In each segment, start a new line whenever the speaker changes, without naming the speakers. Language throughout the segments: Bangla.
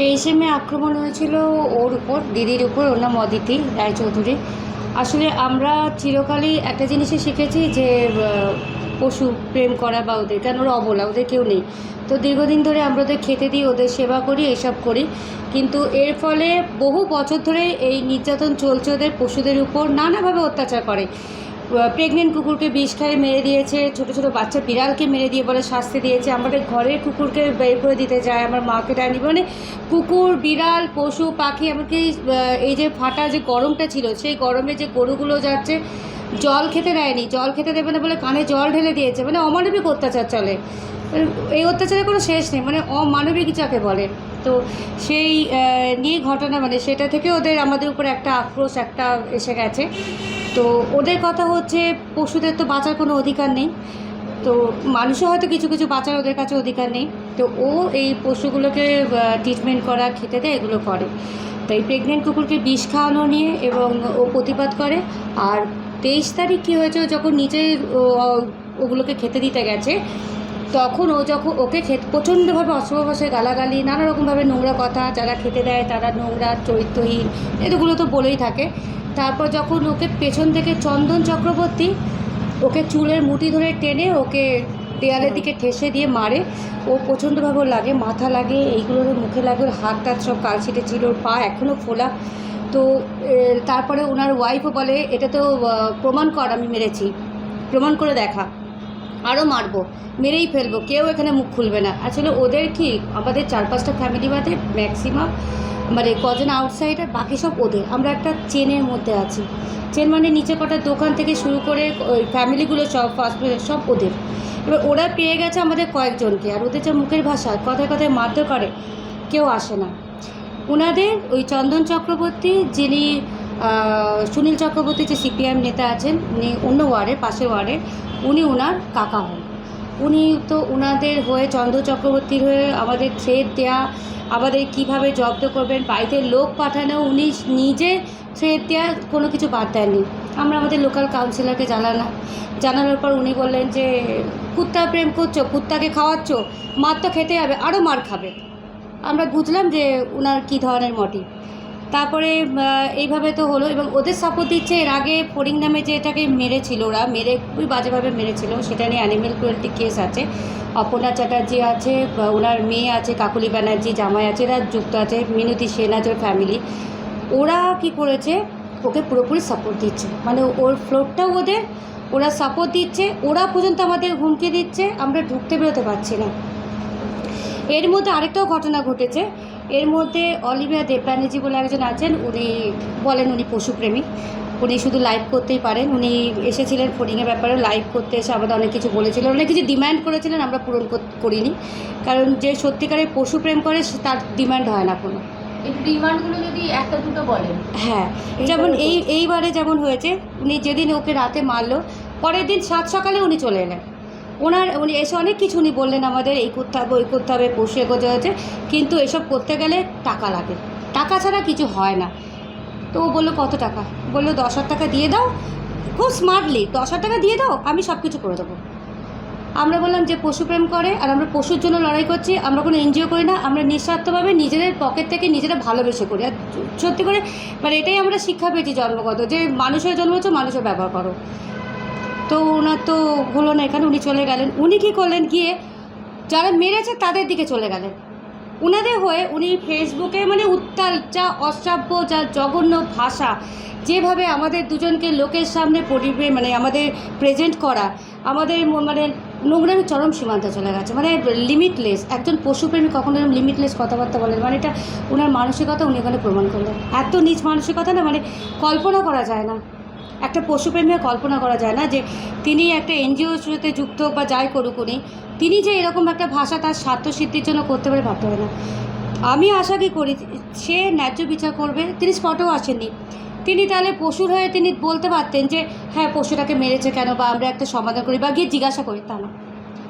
তেইশে মে আক্রমণ হয়েছিল ওর উপর, দিদির উপর, ওর নাম অদিতি রায়চৌধুরী। আসলে আমরা চিরকালই একটা জিনিসই শিখেছি যে পশু প্রেম করা বা ওদের কেন ওরা অবলা, ওদের কেউ নেই। তো দীর্ঘদিন ধরে আমরা ওদের খেতে দিই, ওদের সেবা করি এসব করি। কিন্তু এর ফলে বহু বছর ধরে এই নির্যাতন চলছে ওদের পশুদের উপর, নানাভাবে অত্যাচার করে। প্রেগনেন্ট কুকুরকে বিষ খাইয়ে মেরে দিয়েছে, ছোটো ছোটো বাচ্চা বিড়ালকে মেরে দিয়ে বলে শাস্তি দিয়েছে। আমাদের ঘরের কুকুরকে বের করে দিতে যায়, আমার মাকে ডায়নি মানে কুকুর, বিড়াল, পশু, পাখি, এমনকি এই যে ফাটা যে গরমটা ছিল, সেই গরমে যে গরুগুলো যাচ্ছে, জল খেতে দেয়নি। জল খেতে দেবে না বলে কানে জল ঢেলে দিয়েছে। মানে অমানবিক অত্যাচার চলে। এই অত্যাচারের কোনো শেষ নেই। মানে অমানবিক যাকে বলে। তো সেই নিয়ে ঘটনা মানে সেটা থেকে ওদের আমাদের উপর একটা আক্রোশ একটা এসে গেছে। তো ওদের কথা হচ্ছে পশুদের তো বাঁচার কোনো অধিকার নেই। তো মানুষও হয়তো কিছু কিছু বাঁচার ওদের কাছে অধিকার নেই। তো ও এই পশুগুলোকে ট্রিটমেন্ট করা, খেতে দেয়, এগুলো করে। তো এই প্রেগনেন্ট কুকুরকে বিষ খাওয়ানো নিয়ে এবং ও প্রতিবাদ করে। আর তেইশ তারিখ কী হয়েছে যখন নিজে ওগুলোকে খেতে দিতে গেছে, তখন ও যখন ওকে খেতে, প্রচণ্ডভাবে অশুভ গালাগালি, নানা রকমভাবে নোংরা কথা, যারা খেতে দেয় তারা নোংরা, চরিত্রহীন, এগুলো তো বলেই থাকে। তারপর যখন ওকে পেছন থেকে চন্দন চক্রবর্তী ওকে চুলের মুঠি ধরে টেনে ওকে দেয়ালের দিকে ঠেসে দিয়ে মারে, ও প্রচণ্ডভাবে লাগে, মাথা লাগে এইগুলোর মুখে লাগে, ওর হাত টাত সব কাল ছিল, ওর পা এখনও ফোলা। তো তারপরে ওনার ওয়াইফও বলে, এটা তো প্রমাণ কর, আমি মেরেছি। প্রমাণ করে দেখা। আরও মারবো, মেরেই ফেলব, কেউ এখানে মুখ খুলবে না। আসলে ওদের কি, আমাদের চার পাঁচটা ফ্যামিলি বাদে ম্যাক্সিমাম মানে কজন আউটসাইডার বাকি সব ওদের। আমরা একটা চেনের মধ্যে আছি। চেন মানে নিচে কটা দোকান থেকে শুরু করে, ওই ফ্যামিলিগুলো সব ফাস্ট সব ওদের। এবার ওরা পেয়ে গেছে আমাদের কয়েকজনকে, আর ওদের যে মুখের ভাষা, কথায় কথায় মারধর করে, কেউ আসে না। ওনাদের ওই চন্দন চক্রবর্তী, যিনি সুনীল চক্রবর্তী যে সিপিএম নেতা আছেন, উনি অন্য ওয়ার্ডের, পাশের ওয়ার্ডে উনি ওনার কাকা হন। উনি তো ওনাদের হয়ে চন্দ্র চক্রবর্তীর হয়ে আমাদের থ্রেড দেয়া, আমাদের কীভাবে জব্দ করবেন, বাড়িতে লোক পাঠানো, উনি নিজে থ্রেড দেওয়া কোনো কিছু বাদ দেননি। আমরা আমাদের লোকাল কাউন্সিলরকে জানালাম জানানোর পর উনি বললেন যে, কুত্তা প্রেম করছ, কুত্তাকে খাওয়াচ্ছ, মার তো খেতে হবে আরও মার খাবে। আমরা বুঝলাম যে ওনার কী ধরনের মোটিভ তারপরে এইভাবে তো হলো এবং ওদের সাপোর্ট দিচ্ছে। এর আগে ফরিং নামে যে এটাকে মেরেছিল ওরা, মেরে খুবই বাজেভাবে মেরেছিল। সেটা নিয়ে অ্যানিমেল ক্রুয়েলটি কেস আছে। অপর্ণা চ্যাটার্জি আছে ওনার মেয়ে আছে, কাকুলি ব্যানার্জি, জামাই আছে, এরা যুক্ত আছে, মিনতি সেন আছে ফ্যামিলি ওরা কি করেছে? ওকে পুরোপুরি সাপোর্ট দিচ্ছে। মানে ওর ফ্লোরটাও ওদের, ওরা সাপোর্ট দিচ্ছে। ওরা পর্যন্ত আমাদের হুমকি দিচ্ছে। আমরা ঢুকতে বেরোতে পারছি না। এর মধ্যে আরেকটাও ঘটনা ঘটেছে। এর মধ্যে অলিভিয়া দেব ব্যানার্জি বলে একজন আছেন উনি বলেন উনি পশুপ্রেমী। উনি শুধু লাইভ করতেই পারেন। উনি এসেছিলেন ফোরিংয়ের ব্যাপারে লাইভ করতে এসে আমাদের অনেক কিছু বলেছিলেন। অনেক কিছু ডিম্যান্ড করেছিলেন আমরা পূরণ করিনি। কারণ যে সত্যিকারের পশুপ্রেম করে সে- তার ডিম্যান্ড হয় না কোনো।
এই ডিমান্ডগুলো যদি একটা দুটো বলেন।
হ্যাঁ যেমন এই এইবারে যেমন হয়েছে উনি যেদিন ওকে রাতে মারলো পরের দিন সাত সকালে উনি চলে এলেন। ওনার উনি এসে অনেক কিছু উনি বললেন আমাদের, এই করতে হবে, ওই করতে হবে পশু এগোতে হয়েছে। কিন্তু এসব করতে গেলে টাকা লাগে। টাকা ছাড়া কিছু হয় না। তো ও বলল, কত টাকা? বলল, দশ হাজার টাকা দিয়ে দাও। খুব স্মার্টলি দশ হাজার টাকা দিয়ে দাও, আমি সব কিছু করে দেবো। আমরা বললাম যে পশুপ্রেম করে, আর আমরা পশুর জন্য লড়াই করছি, আমরা কোনো এনজিও করি না, আমরা নিঃস্বার্থভাবে নিজেদের পকেট থেকে নিজেরা ভালোবেসে করি। আর সত্যি করে মানে এটাই আমরা শিক্ষা পেয়েছি জন্মগত, যে মানুষের জন্ম হচ্ছে, মানুষের ব্যবহার করো। তো ওনার তো হলো না, এখানে উনি চলে গেলেন। উনি কী করলেন, গিয়ে যারা মেরেছে তাদের দিকে চলে গেলেন। উনাদের হয়ে উনি ফেসবুকে মানে উত্তাল, যা অশ্রাব্য, যা জঘন্য ভাষা, যেভাবে আমাদের দুজনকে লোকের সামনে পরিবে মানে আমাদের প্রেজেন্ট করা, আমাদের মানে নোংরামি চরম সীমান্তে চলে গেছে। মানে লিমিটলেস একজন পশুপ্রেমী কখনো এরকম লিমিটলেস কথাবার্তা বলেন মানে এটা ওনার মানসিকতা উনি এখানে প্রমাণ করলেন। এত নিজ মানসিকতা না মানে কল্পনা করা যায় না। একটা পশুপ্রেমী কল্পনা করা যায় না যে তিনি একটা এনজিওর সাথে যুক্ত বা যাই করুক উনি, তিনি যে এরকম একটা ভাষা তার স্বার্থসিদ্ধির জন্য করতে পারে ভাবতে পারে না। আমি আশা কি করি, সে ন্যায্য বিচার করবে, তিনি স্পটেও আসেননি। তিনি তাহলে পশুর হয়ে তিনি বলতে পারতেন যে হ্যাঁ পশুটাকে মেরেছে কেন বা আমরা একটা সমাধান করি বা গিয়ে জিজ্ঞাসা করি, তা না।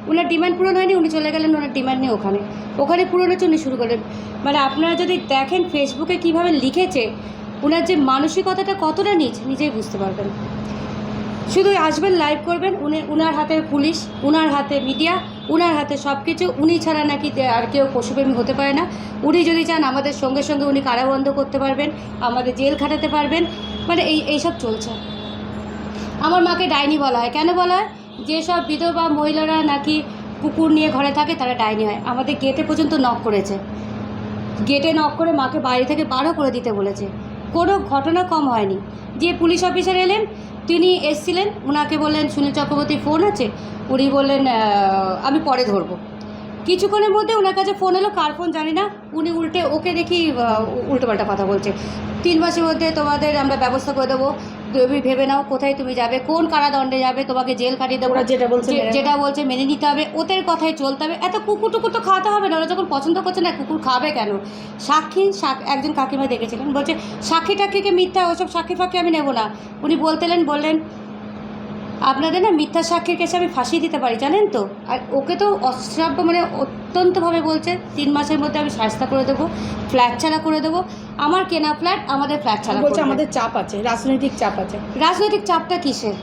ওনার ডিমান্ড পূরণ হয়নি, উনি চলে গেলেন ওনার ডিমান্ড নেই ওখানে। ওখানে পূরণের জন্য শুরু করলেন। মানে আপনারা যদি দেখেন ফেসবুকে কীভাবে লিখেছে ওনার যে মানসিকতাটা কতটা নিচ নিজেই বুঝতে পারবেন। শুধু আসবেন লাইভ করবেন, উনি, উনার হাতে পুলিশ, উনার হাতে মিডিয়া উনার হাতে সব কিছু উনি ছাড়া নাকি আর কেউ পশুপ্রেমী হতে পারে না। উনি যদি চান, আমাদের সঙ্গে সঙ্গে উনি কারাবন্ধ করতে পারবেন, আমাদের জেল খাটাতে পারবেন মানে এই এইসব চলছে। আমার মাকে ডাইনি বলা হয়। কেন বলা হয়? যেসব বিধবা মহিলারা নাকি কুকুর নিয়ে ঘরে থাকে, তারা ডাইনি হয়। আমাদের গেটে পর্যন্ত নক করেছে। গেটে নক করে মাকে বাইরে থেকে বারো করে দিতে বলেছে। কোনো ঘটনা কম হয়নি। যে পুলিশ অফিসার এলেন, তিনি এসছিলেন, উনাকে বললেন, সুনীল চক্রবর্তী ফোন আছে, উনি বললেন আমি পরে ধরবো। কিছুক্ষণের মধ্যে ওনার কাছে ফোন এলো, কার ফোন জানি না। উনি উল্টে, ওকে দেখি উল্টোপাল্টা কথা বলছে। তিন মাসের মধ্যে তোমাদের আমরা ব্যবস্থা করে দেবো। তুমি ভেবে নাও কোথায় তুমি যাবে কোন কারাদণ্ডে যাবে তোমাকে জেল খাটিয়ে দেবো।
যেটা বলছে।
যেটা বলছে মেনে নিতে হবে ওদের কথায় চলতে হবে। এত কুকুর টুকুর তো খাওয়াতে হবে না ওরা যখন পছন্দ করছে না কুকুর খাবে কেন? সাক্ষী সাক- একজন কাকিমা দেখেছিলেন বলছে সাক্ষী টাক্ষীকে মিথ্যা ওসব সাক্ষী ফাঁকি আমি নেব না। উনি বলতেলেন বললেন আপনাদের না মিথ্যা সাক্ষীর কেসে আমি ফাঁসি দিতে পারি জানেন তো? আর ওকে তো অশ্রাব্য মানে অত্যন্তভাবে বলছে তিন মাসের মধ্যে আমি সাজতা করে দেবো ফ্ল্যাট ছাড়া করে দেবো। আমার কেনা ফ্ল্যাট আমাদের ফ্ল্যাট ছাড়া
বলছে আমাদের চাপ আছে রাজনৈতিক চাপ আছে।
রাজনৈতিক চাপটা কিসের?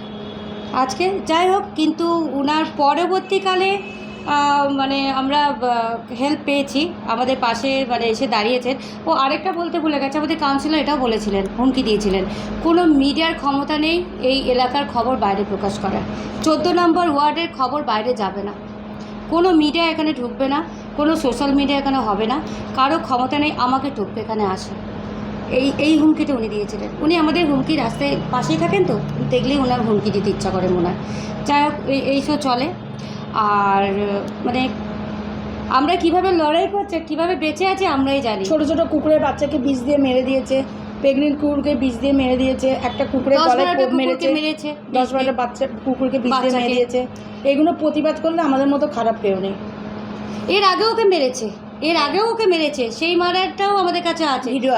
আজকে যাই হোক কিন্তু ওনার পরবর্তীকালে মানে আমরা হেল্প পেয়েছি। আমাদের পাশে মানে এসে দাঁড়িয়েছেন। ও আরেকটা বলতে ভুলে গেছে, আমাদের কাউন্সিলর এটাও বলেছিলেন, হুমকি দিয়েছিলেন। কোনো মিডিয়ার ক্ষমতা নেই এই এলাকার খবর বাইরে প্রকাশ করার। চোদ্দ নম্বর ওয়ার্ডের খবর বাইরে যাবে না। কোনো মিডিয়া এখানে ঢুকবে না, কোনো সোশ্যাল মিডিয়া এখানে হবে না। কারও ক্ষমতা নেই, আমাকে ঢুকবে এখানে আসে। এই এই হুমকিটা উনি দিয়েছিলেন। উনি আমাদের হুমকি রাস্তায় পাশেই থাকেন তো, দেখলেই ওনার হুমকি দিতে ইচ্ছা করে মনে হয়। যাই হোক, এই এইসব চলে। আর মানে আমরা কীভাবে লড়াই করছে কীভাবে বেঁচে আছি আমরাই জানি।
ছোট ছোট কুকুরের বাচ্চাকে বিষ দিয়ে মেরে দিয়েছে প্রেগনেন্ট কুকুরকে বিষ দিয়ে মেরে দিয়েছে একটা কুকুরের গলায় কোপ মেরেছে
মেরেছে
দশ বারোটা বাচ্চা কুকুরকে বিষ দিয়ে মেরে দিয়েছে। এগুলো প্রতিবাদ করলে আমাদের মতো খারাপ কেউ নেই।
এর আগেও ওকে মেরেছে এর আগেও ওকে মেরেছে সেই মারাটাও আমাদের কাছে আছে।
ভিডিও আছে।